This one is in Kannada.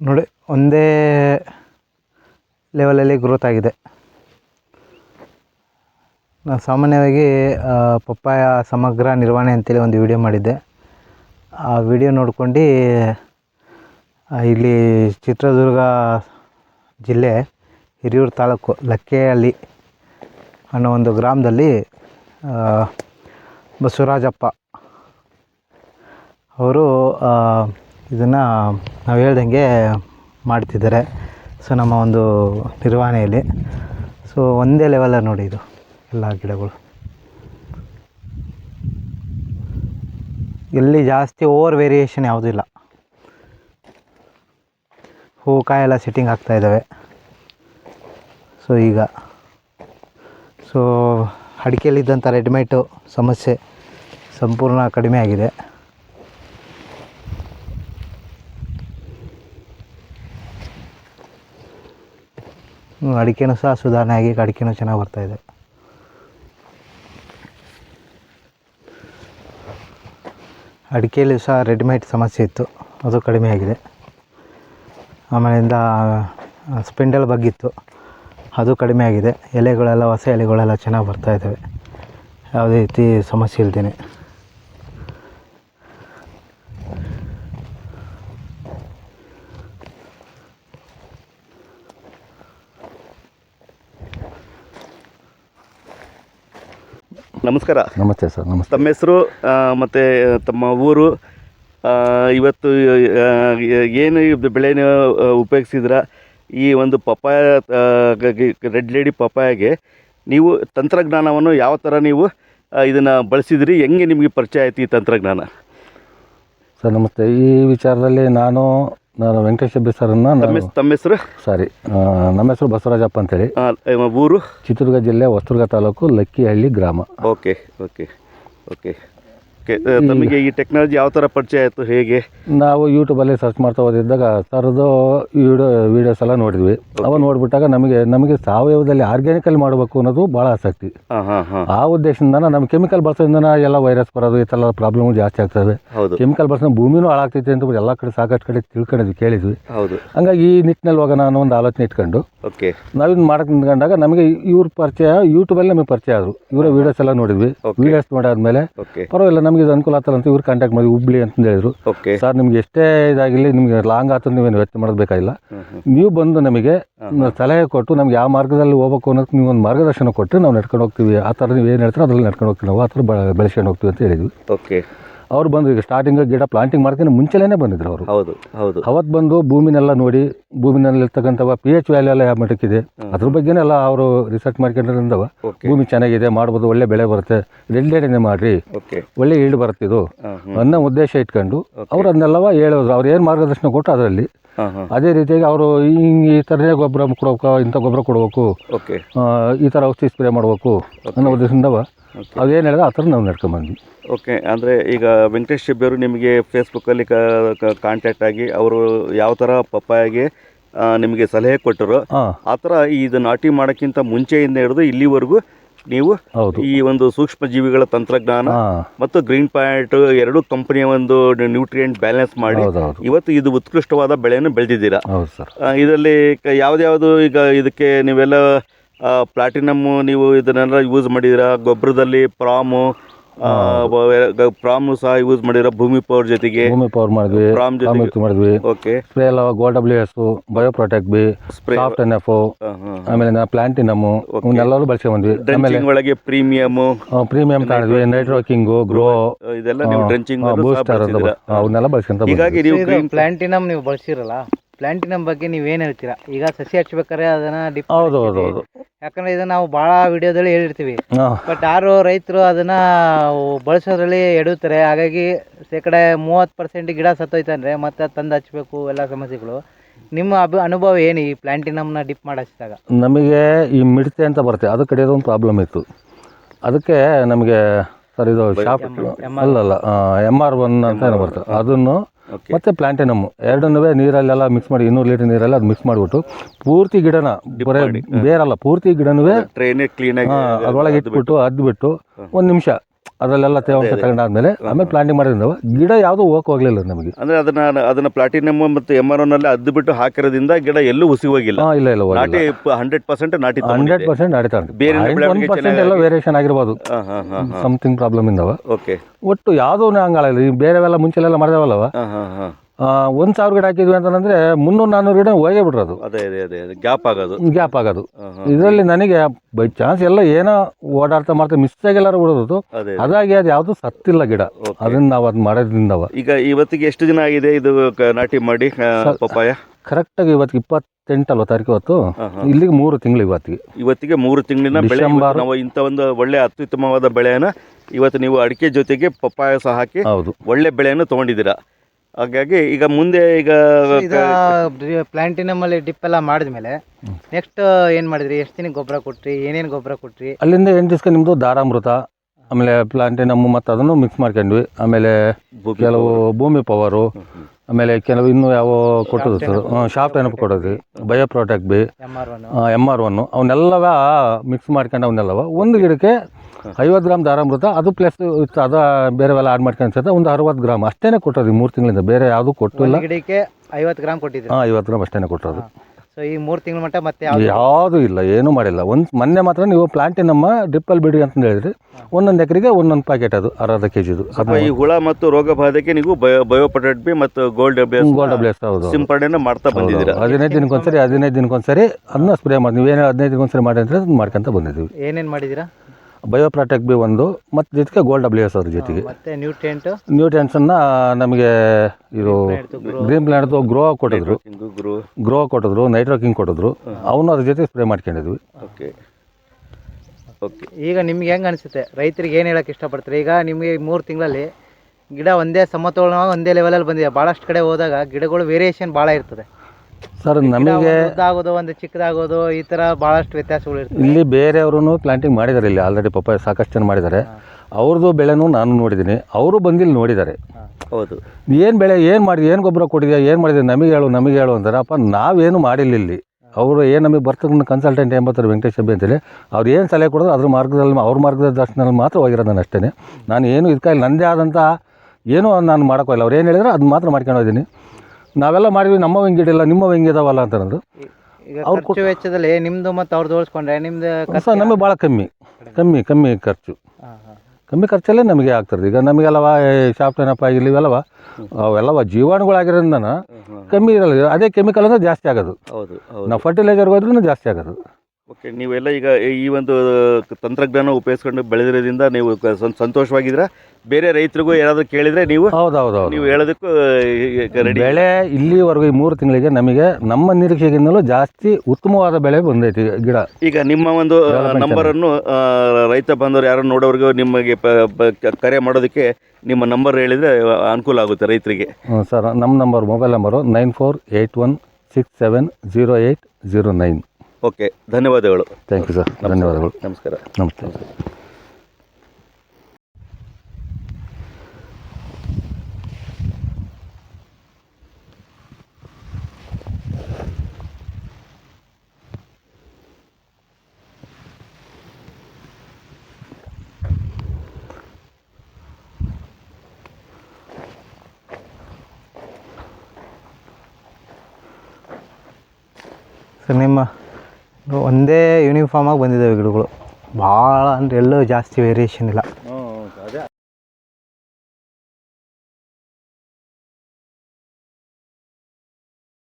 ನೋಡಿ, ಒಂದೇ ಲೆವೆಲಲ್ಲಿ ಗ್ರೋತ್ ಆಗಿದೆ. ನಾನು ಸಾಮಾನ್ಯವಾಗಿ ಪಪ್ಪಾಯ ಸಮಗ್ರ ನಿರ್ವಹಣೆ ಅಂತೇಳಿ ಒಂದು ವಿಡಿಯೋ ಮಾಡಿದ್ದೆ. ಆ ವಿಡಿಯೋ ನೋಡ್ಕೊಂಡು ಇಲ್ಲಿ ಚಿತ್ರದುರ್ಗ ಜಿಲ್ಲೆ ಹಿರಿಯೂರು ತಾಲೂಕು ಲಕ್ಕೇಹಳ್ಳಿ ಅನ್ನೋ ಒಂದು ಗ್ರಾಮದಲ್ಲಿ ಬಸವರಾಜಪ್ಪ ಅವರು ಇದನ್ನು ನಾವು ಹೇಳ್ದಂಗೆ ಮಾಡ್ತಿದ್ದಾರೆ. ಸೊ, ನಮ್ಮ ಒಂದು ನಿರ್ವಹಣೆಯಲ್ಲಿ. ಸೊ, ಒಂದೇ ಲೆವೆಲಲ್ಲಿ ನೋಡಿ ಇದು, ಎಲ್ಲ ಗಿಡಗಳು. ಎಲ್ಲಿ ಜಾಸ್ತಿ ಓವರ್ ವೇರಿಯೇಷನ್ ಯಾವುದೂ ಇಲ್ಲ. ಹೂ ಕಾಯೆಲ್ಲ ಸೆಟ್ಟಿಂಗ್ ಆಗ್ತಾ ಇದ್ದಾವೆ ಸೊ, ಈಗ. ಸೊ ಅಡಿಕೆಯಲ್ಲಿದ್ದಂಥ ರೆಡ್ಮೇಟು ಸಮಸ್ಯೆ ಸಂಪೂರ್ಣ ಕಡಿಮೆ ಆಗಿದೆ. ಅಡಿಕೆನೂ ಸಹ ಸುಧಾರಣೆ ಆಗಿ ಅಡಿಕೆನೂ ಚೆನ್ನಾಗಿ ಬರ್ತಾ ಇದೆ. ಅಡಿಕೆಯಲ್ಲಿ ಸಹ ರೆಡಿಮೇಡ್ ಸಮಸ್ಯೆ ಇತ್ತು. ಅದು ಕಡಿಮೆ ಆಗಿದೆ. ಆಮೇಲಿಂದ ಸ್ಪಿಂಡಲ್ ಬಗ್ಗಿತ್ತು. ಅದು ಕಡಿಮೆ ಆಗಿದೆ. ಎಲೆಗಳೆಲ್ಲ, ಹೊಸ ಎಲೆಗಳೆಲ್ಲ ಚೆನ್ನಾಗಿ ಬರ್ತಾ ಇದ್ದಾವೆ ಯಾವುದೇ ರೀತಿ ಸಮಸ್ಯೆ ಇಲ್ದೇನೆ. ನಮಸ್ಕಾರ. ನಮಸ್ತೆ ಸರ್ ನಮಸ್ತೆ. ತಮ್ಮ ಹೆಸರು ಮತ್ತು ತಮ್ಮ ಊರು ಆ, ಇವತ್ತು ಆ, ಏನು ಇದು ಬೆಳೆನ ಉಪಯೋಗಿಸಿದ್ರ? ಈ ಒಂದು ಪಪ್ಪಾಯ ರೆಡ್ ಲೇಡಿ ಪಪ್ಪಾಯಗೆ ನೀವು ತಂತ್ರಜ್ಞಾನವನ್ನು ಯಾವ ಥರ ನೀವು ಇದನ್ನು ಬಳಸಿದ್ರಿ? ಹೆಂಗೆ ನಿಮಗೆ ಪರಿಚಯ ಆಯ್ತು ಈ ತಂತ್ರಜ್ಞಾನ? ಸರ್ ನಮಸ್ತೆ. ಈ ವಿಚಾರದಲ್ಲಿ ನಾನು ನಾನು ವೆಂಕಟೇಶ್ ಹೆಬ್ಬಿ ಸರ್ನ ತಮ್ಮ ನಾನು ಹೆಸ್- ತಮ್ಮ ಹೆಸರು? ಸಾರಿ ನಮ್ಮ ಹೆಸರು ಬಸವರಾಜಪ್ಪ ಅಂತೇಳಿ. ಆ, ಊರು? ಚಿತ್ರದುರ್ಗ ಜಿಲ್ಲೆ ಹೊಸದುರ್ಗ ತಾಲೂಕು ಲಕ್ಕಿಹಳ್ಳಿ ಗ್ರಾಮ. Okay okay okay. ಓಕೆ ತಮಗೆ ಈ ಟೆಕ್ನಾಲಜಿ ಯಾವ ಥರ ಪರಿಚಯ ಆಯಿತು ಹೇಗೆ? ನಾವು ಯೂಟ್ಯೂಬಲ್ಲಿ ಸರ್ಚ್ ಮಾಡ್ತಾ ಹೋದಿದ್ದಾಗ ಸರ್ದು ವಿಡಿಯೋ ವೀಡಿಯೋಸ್ ಎಲ್ಲ ನೋಡಿದ್ವಿ. ಅವ ನೋಡಿಬಿಟ್ಟಾಗ ನಮಗೆ ನಮಗೆ ಸಾವಯವದಲ್ಲಿ ಆರ್ಗ್ಯಾನಿಕಲ್ಲಿ ಮಾಡಬೇಕು ಅನ್ನೋದು ಭಾಳ ಆಸಕ್ತಿ. ಆ ಉದ್ದೇಶದಿಂದ ನಮ್ಮ ಕೆಮಿಕಲ್ ಬಳಸೋದ್ರಿಂದ ಎಲ್ಲ ವೈರಸ್ ಬರೋದು ಈ ಥರ ಪ್ರಾಬ್ಲಮ್ ಜಾಸ್ತಿ ಆಗ್ತದೆ ಕೆಮಿಕಲ್ ಬಳಸೋ ಭೂಮಿನೂ ಹಾಳಾಗ್ತೈತೆ ಅಂತ ಎಲ್ಲ ಕಡೆ ಸಾಕಷ್ಟು ಕಡೆ ತಿಳ್ಕೊಂಡಿದ್ವಿ ಕೇಳಿದ್ವಿ. ಹಂಗಾಗಿ ಈ ನಿಟ್ಟಿನಲ್ಲಿ ಹೋಗೋಣ ಅನ್ನೋ ಒಂದು ಆಲೋಚನೆ ಇಟ್ಕೊಂಡು ನಾವಿನ್ ಮಾಡಕ್ಕೆ ನಿಂತ್ಕೊಂಡಾಗ ನಮಗೆ ಇವ್ರ ಪರಿಚಯ ಯೂಟ್ಯೂಬಲ್ಲಿ ನಮಗೆ ಪರಿಚಯ ಆದರು. ಇವರ ವೀಡಿಯೋಸ್ ಎಲ್ಲ ನೋಡಿದ್ವಿ. ವೀಡಿಯೋಸ್ ನೋಡಾದ್ಮೇಲೆ ಪರವಾಗಿಲ್ಲ ನಮಗೆ ಇದು ಅನುಕೂಲ ಆಗ್ತಲ್ಲ ಅಂತ ಇವ್ರು ಕಾಂಟ್ಯಾಕ್ಟ್ ಮಾಡಿ ಹುಬ್ಳಿ ಅಂತ ಹೇಳಿದ್ರು. ಓಕೆ ಸರ್ ನಿಮ್ಗೆ ಎಷ್ಟೇ ಇದಾಗಿರ್ಲಿ ನಿಮಗೆ ಲಾಂಗ್ ಆತ ನೀವೇನು ವ್ಯಕ್ತ ಮಾಡೋದು ಬೇಕಾಗಿಲ್ಲ. ಹ್ಮ್ ಹ್ಮ್. ನೀವು ಬಂದು ನಮಗೆ ಸಲಹೆ ಕೊಟ್ಟು ನಮ್ಗೆ ಯಾವ ಮಾರ್ಗದಲ್ಲಿ ಹೋಗ್ಬೇಕು ಅನ್ನೋದು ನೀವು ಒಂದು ಮಾರ್ಗದರ್ಶನ ಕೊಟ್ಟರೆ ನಾವು ನಡ್ಕೊಂಡು ಹೋಗ್ತೀವಿ. ಆ ಥರ ನೀವು ಏನು ಹೇಳ್ತೀರೋ ಅದ್ರಲ್ಲಿ ನಡ್ಕೊಂಡು ಹೋಗ್ತೀವಿ ನಾವು. ಆ ಥರ ಬೆಳೆಸ್ಕೊಂಡು ಹೋಗ್ತೀವಿ ಅಂತ ಹೇಳಿದ್ವಿ. ಓಕೆ ಅವ್ರು ಬಂದ್ರು ಈಗ ಸ್ಟಾರ್ಟಿಂಗ್ ಗಿಡ ಪ್ಲಾಂಟಿಂಗ್ ಮಾಡ್ಕೊಂಡು ಮುಂಚೆನೇ ಬಂದಿದ್ರು ಅವರು. ಹೌದು ಹೌದು. ಅವತ್ತು ಬಂದು ಭೂಮಿನೆಲ್ಲ ನೋಡಿ ಭೂಮಿನಲ್ಲಿರ್ತಕ್ಕಂಥ ಪಿ ಎಚ್ ವ್ಯಾಲ್ಯೂ ಎಲ್ಲ ಯಾವ ಮಟ್ಟಕ್ಕಿದೆ ಅದ್ರ ಬಗ್ಗೆನೇ ಎಲ್ಲ ಅವರು ರಿಸರ್ಚ್ ಮಾಡ್ಕೊಂಡಿರೋದ್ರಿಂದ ಭೂಮಿ ಚೆನ್ನಾಗಿದೆ ಮಾಡ್ಬೋದು ಒಳ್ಳೆ ಬೆಳೆ ಬರುತ್ತೆ ರೆಡ್ಲೇಡಿನೇ ಮಾಡ್ರಿ. ಒಳ್ಳೆ ಈಲ್ಡ್ ಬರುತ್ತೆ ಇದು ಅನ್ನೋ ಉದ್ದೇಶ ಇಟ್ಕೊಂಡು ಅವ್ರು ಅದನ್ನೆಲ್ಲವ ಹೇಳೋದ್ರು. ಅವ್ರು ಏನು ಮಾರ್ಗದರ್ಶನ ಕೊಟ್ಟು ಅದರಲ್ಲಿ. ಅದೇ ರೀತಿಯಾಗಿ ಅವರು ಹಿಂಗ್ ಈ ಥರನೇ ಗೊಬ್ಬರ ಕೊಡಬೇಕು ಇಂಥ ಗೊಬ್ಬರ ಕೊಡಬೇಕು. ಓಕೆ. ಈ ಥರ ಔಷಧಿ ಸ್ಪ್ರೇ ಮಾಡಬೇಕು ಅನ್ನೋ ಉದ್ದೇಶದಿಂದ ಅವು ಏನು ಹೇಳಿದ್ರೆ ಆ ಥರ ನಾವು ನಡ್ಕೊಂಬಂದ್ವಿ ಓಕೆ ಅಂದರೆ ಈಗ ವೆಂಕಟೇಶ್ ಶೆಬ್ಬಿಯವರು ನಿಮಗೆ ಫೇಸ್ಬುಕ್ಕಲ್ಲಿ ಕಾಂಟ್ಯಾಕ್ಟ್ ಆಗಿ ಅವರು ಯಾವ ಥರ ಪಪ್ಪಾಯಿಗೆ ನಿಮಗೆ ಸಲಹೆ ಕೊಟ್ಟರು ಹಾಂ. ಆ ಥರ ಇದು ನಾಟಿ ಮಾಡೋಕ್ಕಿಂತ ಮುಂಚೆಯಿಂದ ಹಿಡಿದು ಇಲ್ಲಿವರೆಗೂ ನೀವು ಈ ಒಂದು ಸೂಕ್ಷ್ಮ ಜೀವಿಗಳ ತಂತ್ರಜ್ಞಾನ ಮತ್ತು ಗ್ರೀನ್ ಪಾಯಿಂಟ್ ಎರಡು ಕಂಪನಿಯ ಒಂದು ನ್ಯೂಟ್ರಿಯೆಂಟ್ ಬ್ಯಾಲೆನ್ಸ್ ಮಾಡಿ ಇವತ್ತು ಇದು ಉತ್ಕೃಷ್ಟವಾದ ಬೆಳೆಯನ್ನು ಬೆಳೆದಿದ್ದೀರಾ? ಇದರಲ್ಲಿ ಯಾವ್ದ್ಯಾವುದು ಈಗ ಇದಕ್ಕೆ ನೀವೆಲ್ಲ ಪ್ಲಾಟಿನಮ್ ನೀವು ಇದನ್ನೆಲ್ಲ ಯೂಸ್ ಮಾಡಿದ್ದೀರಾ? ಗೊಬ್ಬರದಲ್ಲಿ ಪ್ರಾಮು ಪ್ರಾಮು ಸಹ ಯೂಸ್ ಮಾಡಿರೋ ಭೂಮಿ ಪವರ್ ಜೊತೆಗೆ. ಭೂಮಿ ಪವರ್ ಮಾಡಿದ್ವಿ ಪ್ರಾಮ್ ಮಾಡಿದ್ವಿ. ಓಕೆ. ಸ್ಪ್ರೇ ಎಲ್ಲ gold W S bio protect B spray soft N F ಆಮೇಲೆ ನಾ ಪ್ಲಾಂಟಿನಮ್ಮು ಇವನ್ನೆಲ್ಲರೂ ಬಳಸ್ಕೊಂಡ್ಬಂದ್ವಿ ಆಮೇಲೆ ಡ್ರೆಂಚಿಂಗ್ ಒಳಗೆ ಪ್ರೀಮಿಯಮ್ ಪ್ರೀಮಿಯಂ ತಗೊಂಡ್ವಿ ನೈಟ್ರೋಕಿಂಗು ಗ್ರೋ ಇದೆಲ್ಲ ನೀವು ಡ್ರೆಂಚಿಂಗ್ ಬೂಸ್ಟರ್ ಅವನ್ನೆಲ್ಲ ಬಳಸ್ಕೊಂತ ಬಂದ್ವಿ. ಹೀಗಾಗಿ ನೀವು ಪ್ಲಾಂಟಿನಮ್ ನೀವು ಬಳಸಿರಲ್ಲ? ಪ್ಲಾಂಟಿನಮ್ ಬಗ್ಗೆ ನೀವೇನು ಹೇಳ್ತೀರಾ? ಈಗ ಸಸಿ ಹಚ್ಬೇಕಾದ್ರೆ ಅದನ್ನ ಡಿಪ್ ಹೌದು ಹೌದು ಹೌದು. ಯಾಕಂದ್ರೆ ಇದನ್ನ ನಾವು ಭಾಳ ವಿಡಿಯೋದಲ್ಲಿ ಹೇಳಿರ್ತೀವಿ. ಹಾಂ. ಬಟ್ ಯಾರು ರೈತರು ಅದನ್ನ ಬಳಸೋದ್ರಲ್ಲಿ ಎಡುತ್ತಾರೆ ಹಾಗಾಗಿ ಶೇಕಡ ಮೂವತ್ತು ಪರ್ಸೆಂಟ್ ಗಿಡ ಸತ್ತೋಯ್ತಂದ್ರೆ ಮತ್ತೆ ತಂದು ಹಚ್ಬೇಕು ಎಲ್ಲ ಸಮಸ್ಯೆಗಳು. ನಿಮ್ಮ ಅಭಿ ಅನುಭವ ಏನು ಈ ಪ್ಲಾಂಟಿನಮ್ನ ಡಿಪ್ ಮಾಡಿ ಹಚ್ಚಿದಾಗ ನಮಗೆ ಈ ಮಿಡತೆ ಅಂತ ಬರುತ್ತೆ. ಅದು ಕಡೆಯೋದು ಒಂದು ಪ್ರಾಬ್ಲಮ್ ಇತ್ತು. ಅದಕ್ಕೆ ನಮಗೆ ಸರ್ ಇದು ಶಾಪ್ ಅಲ್ಲಲ್ಲ ಎಂ ಆರ್ ಒನ್ ಅಂತ ಏನೋ ಬರುತ್ತೆ. ಅದನ್ನು. ಮತ್ತೆ ಪ್ಲಾಂಟೇನಮ್ ಎರಡನ್ನೂ ನೀರಲ್ಲೆಲ್ಲ ಮಿಕ್ಸ್ ಮಾಡಿ ಇನ್ನೂರು ಲೀಟರ್ ನೀರೆಲ್ಲ ಅದು ಮಿಕ್ಸ್ ಮಾಡಿಬಿಟ್ಟು ಪೂರ್ತಿ ಗಿಡನ ಬರೇ ಬೇರಲ್ಲ ಪೂರ್ತಿ ಗಿಡನೂ ಟ್ರೈನೇ ಕ್ಲೀನಾಗಿ ಅದ್ರೊಳಗೆ ಇಟ್ಬಿಟ್ಟು ಅದ್ಬಿಟ್ಟು ಒಂದು ನಿಮಿಷ. ಅದರಲ್ಲೆಲ್ಲ ತೇವಾಂಶ ತಗೊಂಡಾದ್ಮೇಲೆ ಆಮೇಲೆ ಪ್ಲಾಂಟಿಂಗ್ ನಾವು ಗಿಡ ಯಾವುದೂ ಹೋಗಕ್ ಹೋಗ್ಲಿಲ್ಲ ನಮಗೆ. ಅಂದ್ರೆ ಅದನ್ನ ಅದನ್ನ ಪ್ಲಾಟಿನಮ್ ಮತ್ತು ಎಂ ಆರ್ ಒನಲ್ಲಿ ಅದ್ದು ಬಿಟ್ಟು ಹಾಕಿರೋದ್ರಿಂದ ಗಿಡ ಎಲ್ಲೂ ಹುಸಿ ಹೋಗಿಲ್ಲ. ಹಾಂ ಇಲ್ಲ ಇಲ್ಲ ನಾಟಿ ಹಂಡ್ರೆಡ್ ಪರ್ಸೆಂಟ್ ನಾಟಿ ಹಂಡ್ರೆಡ್ ಪರ್ಸೆಂಟ್ ನಡೀತಾ ಬೇರೆ ಒನ್ ಬೆಳವಣಿಗೆ ಪರ್ಸೆಂಟ್ ಎಲ್ಲ ವೇರಿಯೇಷನ್ ಆಗಿರ್ಬೋದು. Something problem ಇಂದವ. ಓಕೆ ಒಟ್ಟು ಯಾವುದೂ ಹಂಗಾಗಲ್ಲ ಈ ಬೇರೆವೆಲ್ಲ ಮುಂಚೆಲೆಲ್ಲ ಮಾಡಿದವಲ್ಲವ? ಹಾಂ ಹಾಂ ಹಾಂ. ಒಂದು ಸಾವಿರ ಗಿಡ ಹಾಕಿದ್ವಿ ಅಂತಂದ್ರೆ ಮುನ್ನೂರು ನಾನ್ನೂರು ಗಿಡ ಹೋಗೇ ಬಿಡ್ರದು. ಅದೇ ಅದೇ ಅದೇ ಅದೇ ಗ್ಯಾಪ್ ಆಗೋದು. ಗ್ಯಾಪ್ ಆಗೋದು. ಇದರಲ್ಲಿ ನನಗೆ ಬೈ ಚಾನ್ಸ್ ಎಲ್ಲ ಏನೋ ಓಡಾಡ್ತಾ ಮಾಡ್ತಾ ಮಿಸ್ ಆಗಿಲ್ಲಾರು ಬಿಡೋದು ಅದೇ ಅದಾಗಿ ಅದು ಯಾವುದು ಸತ್ತಿಲ್ಲ ಗಿಡ. ಅದನ್ನ ನಾವು ಅದು ಮಾಡೋದ್ರಿಂದ. ಈಗ ಇವತ್ತಿಗೆ ಎಷ್ಟು ದಿನ ಆಗಿದೆ ಇದು ಕ- ನಾಟಿ ಮಾಡಿ ಆ, ಪಪ್ಪಾಯ? ಕರೆಕ್ಟಾಗಿ ಇವತ್ತಿಗೆ ಇಪ್ಪತ್ತೆಂಟಲ್ವ ತಾರೀಕು ಇವತ್ತು. ಇಲ್ಲಿಗೆ ಮೂರು ತಿಂಗಳು ಇವತ್ತಿಗೆ. ಇವತ್ತಿಗೆ ಮೂರು ತಿಂಗಳಿನ ಬೆಳೆ ಡಿಸೆಂಬರ್. ನಾವು ಇಂಥ ಒಂದು ಒಳ್ಳೆ ಅತ್ಯುತ್ತಮವಾದ ಬೆಳೆಯನ್ನ ಇವತ್ತು ನೀವು ಅಡಿಕೆ ಜೊತೆಗೆ ಪಪ್ಪಾಯ ಸಹ ಹಾಕಿ ಹೌದು. ಒಳ್ಳೆ ಬೆಳೆಯನ್ನು ತೊಗೊಂಡಿದ್ದೀರಾ. ಹಾಗಾಗಿ ಈಗ ಮುಂದೆ ಈಗ ಇದು ಪ್ಲಾಂಟಿನಮ್ ಅಲ್ಲಿ ಡಿಪ್ ಎಲ್ಲ ಮಾಡಿದ್ಮೇಲೆ ನೆಕ್ಸ್ಟ್ ಏನ್ ಮಾಡಿದ್ರಿ? ಎಷ್ಟು ದಿನ ಗೊಬ್ಬರ ಕೊಟ್ರಿ? ಏನೇನ್ ಗೊಬ್ಬರ ಕೊಟ್ರಿ? ಅಲ್ಲಿಂದ ಎಂಟು ದಿವಸಕ್ಕೆ ನಿಮ್ಮದು ದಾರಾಮೃತ ಆಮೇಲೆ ಪ್ಲಾಂಟಿನಮ್ ಮತ್ತು ಅದನ್ನು ಮಿಕ್ಸ್ ಮಾಡ್ಕೊಂಡ್ವಿ. ಆಮೇಲೆ ಕೆಲವು ಭೂಮಿ ಪವರು ಆಮೇಲೆ ಕೆಲವು ಇನ್ನೂ ಯಾವ ಕೊಟ್ಟದ್ದು ಸರ್. ಶಾಪ್ ಏನಪ್ಪ ಕೊಡೋದು? Bio product B M R one one ಅವನ್ನೆಲ್ಲವ mix ಮಾಡ್ಕೊಂಡು ಅವನ್ನೆಲ್ಲವ ಒಂದು ಗಿಡಕ್ಕೆ ಐವತ್ತು ಗ್ರಾಮ್ ದಾರಾಮೃತ ಅದು ಪ್ಲಸ್ ಅದ ಬೇರೆವೆಲ್ಲ ಆಡ್ ಮಾಡ್ಕೊಂಡು ಅನ್ಸುತ್ತೆ ಒಂದು ಅರವತ್ತು ಗ್ರಾಮ್ ಅಷ್ಟೇ ಕೊಟ್ಟರು ಈ ಮೂರು ತಿಂಗಳಿಂದ ಬೇರೆ ಯಾವುದು ಕೊಟ್ಟಿಲ್ಲ. ಇಲ್ಲ ಗಿಡಕ್ಕೆ ಐವತ್ತು ಗ್ರಾಮ್ ಕೊಟ್ಟಿದ್ರಿ ಹಾಂ ಐವತ್ತು ಗ್ರಾಮ್ ಅಷ್ಟೇ ಕೊಟ್ಟೋದು ಸೊ ಈ ಮೂರು ತಿಂಗಳ ಮಟ್ಟ ಮತ್ತೆ ಯಾವುದು? ಇಲ್ಲ ಏನೂ ಮಾಡಿಲ್ಲ. ಒಂದು ಮೊನ್ನೆ ಮಾತ್ರ ನೀವು ಪ್ಲಾಂಟಿನಮ್ಮ ಡ್ರಿಪ್ಪಲ್ಲಿ ಬಿಡಿ ಅಂತ ಹೇಳಿದ್ರಿ. ಒಂದೊಂದು ಎಕರೆಗೆ ಒಂದೊಂದು ಪ್ಯಾಕೆಟ್ ಅದು ಅರ್ಧ ಕೆ ಜಿದು ಈ ಹುಳ ಮತ್ತು ರೋಗ ಬಾಧೆಗೆ ನೀವು ಬಯೋ ಬಯೋಪಟೇಟ್ ಬಿ ಮತ್ತು ಗೋಲ್ಡ್ ಗೋಲ್ಡ್ ಡಬ್ಲ್ಯೂಸ್ ಹೌದು ಸಿಂಪಡಣೆ ಮಾಡ್ತಾ ಬಂದಿದ್ದೀರಾ? ಹದಿನೈದು ದಿನಕ್ಕೊಂದ್ಸರಿ ಹದಿನೈದು ದಿನಕ್ಕೊಂದ್ಸರಿ ಅದನ್ನ ಸ್ಪ್ರೇ ಮಾಡಿ ನೀವೇನು ಹದಿನೈದು ದಿನಕ್ಕೊಂದ್ಸರಿ ಮಾಡಿ ಅಂತ ಮಾಡ್ಕೊಂತ ಬಂದಿದ್ದೀವಿ. ಏನೇನು ಮಾಡಿದಿರಾ ಬಯೋ ಪ್ರಾಟೆಕ್ಟ್ ಬಿ ಒಂದು ಮತ್ತು ಜೊತೆಗೆ ಗೋಲ್ಡ್ ಡಬ್ಲ್ಯೂ ಎಸ್ ಅವ್ರ ಜೊತೆಗೆ. ಮತ್ತೆ ನ್ಯೂಟ್ರಿಯೆಂಟ್ ನ್ಯೂಟ್ರಿಯನ್ಸನ್ನ ನಮಗೆ ಇದು ಗ್ರೀನ್ ಪ್ಲಾಂಟ್ದು ಗ್ರೋ ಕೊಟ್ಟಿದ್ರು. ಗುರು ಗ್ರೋ ಕೊಟ್ಟಿದ್ರು ನೈಟ್ರೋಕಿಂಗ್ ಕೊಟ್ಟಿದ್ರು. ಅವನು ಅದ್ರ ಜೊತೆ ಸ್ಪ್ರೇ ಮಾಡ್ಕೊಂಡಿದ್ವಿ. ಓಕೆ ಓಕೆ ಈಗ ನಿಮ್ಗೆ ಹೆಂಗೆ ಅನಿಸುತ್ತೆ? ರೈತರಿಗೆ ಏನು ಹೇಳಕ್ಕೆ ಇಷ್ಟಪಡ್ತಾರೆ? ಈಗ ನಿಮಗೆ ಮೂರು ತಿಂಗಳಲ್ಲಿ ಗಿಡ ಒಂದೇ ಸಮತೋಲನವಾಗಿ ಒಂದೇ ಲೆವೆಲಲ್ಲಿ ಬಂದಿದೆ. ಭಾಳಷ್ಟು ಕಡೆ ಹೋದಾಗ ಗಿಡಗಳು ವೇರಿಯೇಷನ್ ಭಾಳ ಇರ್ತದೆ. ಸರ್ ನಮಗೆ ಇದಾಗೋದು ಒಂದು ಚಿಕ್ಕದಾಗೋದು ಈ ಥರ ಭಾಳಷ್ಟು ವ್ಯತ್ಯಾಸಗಳು ಇರ್ತವೆ. ಇಲ್ಲಿ ಬೇರೆಯವರು ಪ್ಲಾಂಟಿಂಗ್ ಮಾಡಿದ್ದಾರೆ ಇಲ್ಲಿ ಆಲ್ರೆಡಿ ಪಪ್ಪಾಯ ಸಾಕಷ್ಟು ಜನ ಮಾಡಿದ್ದಾರೆ ಅವ್ರದ್ದು ಬೆಳೆನೂ ನಾನು ನೋಡಿದ್ದೀನಿ. ಅವರು ಬಂದಿಲ್ಲಿ ನೋಡಿದ್ದಾರೆ. ಹೌದು. ಏನು ಬೆಳೆ ಏನು ಮಾಡಿ ಏನು ಗೊಬ್ಬರ ಕೊಟ್ಟಿದ್ಯಾ ಏನು ಮಾಡಿದ್ಯಾ ನಮಗೆ ಹೇಳು ನಮಗೆ ಹೇಳು ಅಂತಾರೆ. ಅಪ್ಪ ನಾವೇನು ಮಾಡಿಲ್ಲ ಇಲ್ಲಿ. ಅವರು ಏನು ನಮಗೆ ಬರ್ತಕ್ಕಂಥ ಕನ್ಸಲ್ಟೆಂಟ್ ಎಂಬತ್ತಾರೆ ಬರ್ತಾರೆ ವೆಂಕಟೇಶ್ ಅಬ್ಬಿ ಅಂತೇಳಿ. ಅವ್ರು ಏನು ಸಲಹೆ ಕೊಡೋದು ಅದ್ರ ಮಾರ್ಗದಲ್ಲಿ ಅವ್ರ ಮಾರ್ಗದರ್ಶನದಲ್ಲಿ ಮಾತ್ರ ಹೋಗಿರೋದು ನಾನು ಅಷ್ಟೇ ನಾನು ಏನು ಇದಕ್ಕಾಗಿ ನನ್ನದೇ ಆದಂಥ ಏನೂ ನಾನು ಮಾಡೋಕ್ಕೋಲ್ಲ ಅವ್ರು ಏನು ಹೇಳಿದ್ರೆ ಅದು ಮಾತ್ರ ಮಾಡ್ಕೊಂಡು ಹೋಗಿದ್ದೀನಿ ನಾವೆಲ್ಲ ಮಾಡಿದ್ವಿ ನಮ್ಮ ವೆಂಗಿಡಿಲ್ಲ ನಿಮ್ಮ ಹೆಂಗಿದಾವಲ್ಲ ಅಂತ ಅಂದ್ರೆ ಈಗ ಖರ್ಚು ವೆಚ್ಚದಲ್ಲಿ ನಿಮ್ದು ಮತ್ತು ಅವ್ರದ್ದು ಹೋಲಿಸ್ಕೊಂಡ್ರೆ ನಿಮ್ಮದು ಸರ್ ನಮಗೆ ಭಾಳ ಕಮ್ಮಿ ಕಮ್ಮಿ ಕಮ್ಮಿ ಖರ್ಚು. ಹಾಂ ಹಾಂ. ಕಮ್ಮಿ ಖರ್ಚಲ್ಲೇ ನಮಗೆ ಆಗ್ತದೆ. ಈಗ ನಮಗೆಲ್ಲವ ಶಾಪ್ ಏನಪ್ಪ ಆಗಿಲ್ಲ ಇವೆಲ್ಲವ? ಅವೆಲ್ಲವ ಜೀವಾಣುಗಳಾಗಿರೋದ್ರಿಂದ ಕಮ್ಮಿ ಇರಲ್ಲ. ಅದೇ ಕೆಮಿಕಲ್ ಅಂದ್ರೆ ಜಾಸ್ತಿ ಆಗೋದು. ಹೌದು ಹೌದು. ನಾವು ಫರ್ಟಿಲೈಸರ್ ಹೋದ್ರೂ ಜಾಸ್ತಿ ಆಗೋದು. ಓಕೆ ನೀವೆಲ್ಲ ಈಗ ಈ ಒಂದು ತಂತ್ರಜ್ಞಾನ ಉಪಯೋಗಿಸ್ಕೊಂಡು ಬೆಳೆದಿರೋದ್ರಿಂದ ನೀವು ಸಂತೋಷವಾಗಿದ್ದೀರಾ? ಬೇರೆ ರೈತರಿಗೂ ಏನಾದರೂ ಕೇಳಿದರೆ ನೀವು ಹೌದು ಹೌದು ಹೌದು ನೀವು ಹೇಳೋದಕ್ಕೂ ರೆಡಿ ಬೆಳೆ ಇಲ್ಲಿವರೆಗೂ ಈ ಮೂರು ತಿಂಗಳಿಗೆ ನಮಗೆ ನಮ್ಮ ನಿರೀಕ್ಷೆಗಿಂತಲೂ ಜಾಸ್ತಿ ಉತ್ತಮವಾದ ಬೆಳೆ ಬಂದೈತಿ ಗಿಡ. ಈಗ ನಿಮ್ಮ ಒಂದು ನಂಬರನ್ನು ರೈತ ಬಂದವರು ಯಾರು ನೋಡೋರಿಗೂ ನಿಮಗೆ ಕರೆ ಮಾಡೋದಕ್ಕೆ ನಿಮ್ಮ ನಂಬರ್ ಹೇಳಿದರೆ ಅನುಕೂಲ ಆಗುತ್ತೆ ರೈತರಿಗೆ. ಸರ್ ನಮ್ಮ number mobile number nine four eight one six seven zero eight zero nine okay ಧನ್ಯವಾದಗಳು ಥ್ಯಾಂಕ್ ಯು ಸರ್ ಧನ್ಯವಾದಗಳು ನಮಸ್ಕಾರ ನಮಸ್ತೆ ಸರ್ ನಿಮ್ಮ ಒಂದೇ ಯೂನಿಫಾರ್ಮಾಗಿ ಬಂದಿದ್ದಾವೆ ಗಿಡಗಳು. ಭಾಳ ಅಂದರೆ ಎಲ್ಲೂ ಜಾಸ್ತಿ ವೇರಿಯೇಷನ್ ಇಲ್ಲ.